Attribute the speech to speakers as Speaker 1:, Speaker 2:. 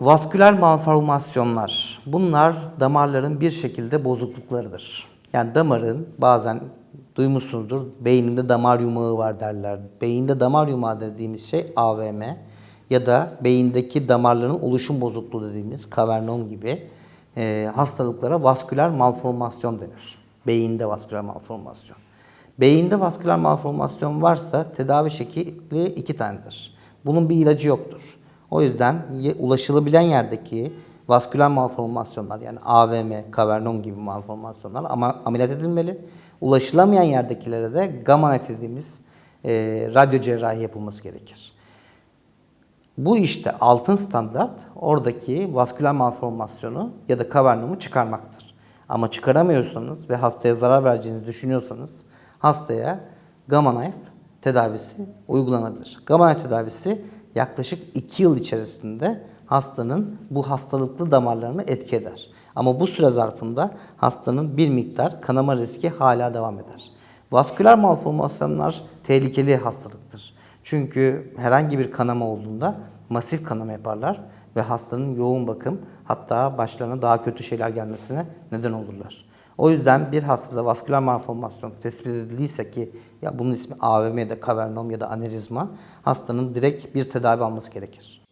Speaker 1: Vasküler malformasyonlar. Bunlar damarların bir şekilde bozukluklarıdır. Yani damarın bazen duymuşsunuzdur beynimde damar yumağı var derler. Beyinde damar yumağı dediğimiz şey AVM ya da beyindeki damarların oluşum bozukluğu dediğimiz kavernom gibi e, hastalıklara vasküler malformasyon denir. Beyinde vasküler malformasyon. Beyinde vasküler malformasyon varsa tedavi şekli iki tanedir. Bunun bir ilacı yoktur. O yüzden ulaşılabilen yerdeki vasküler malformasyonlar yani AVM, kavernom gibi malformasyonlar ama ameliyat edilmeli. Ulaşılamayan yerdekilere de gamma dediğimiz e, radyo cerrahi yapılması gerekir. Bu işte altın standart oradaki vasküler malformasyonu ya da kavernomu çıkarmaktır. Ama çıkaramıyorsanız ve hastaya zarar vereceğinizi düşünüyorsanız hastaya gamma knife tedavisi uygulanabilir. Gamma knife tedavisi yaklaşık 2 yıl içerisinde hastanın bu hastalıklı damarlarını etki eder. Ama bu süre zarfında hastanın bir miktar kanama riski hala devam eder. Vasküler malformasyonlar tehlikeli hastalıktır. Çünkü herhangi bir kanama olduğunda masif kanama yaparlar ve hastanın yoğun bakım hatta başlarına daha kötü şeyler gelmesine neden olurlar. O yüzden bir hastada vasküler malformasyon tespit edildiyse ki ya bunun ismi AVM ya da kavernom ya da anevrizma hastanın direkt bir tedavi alması gerekir.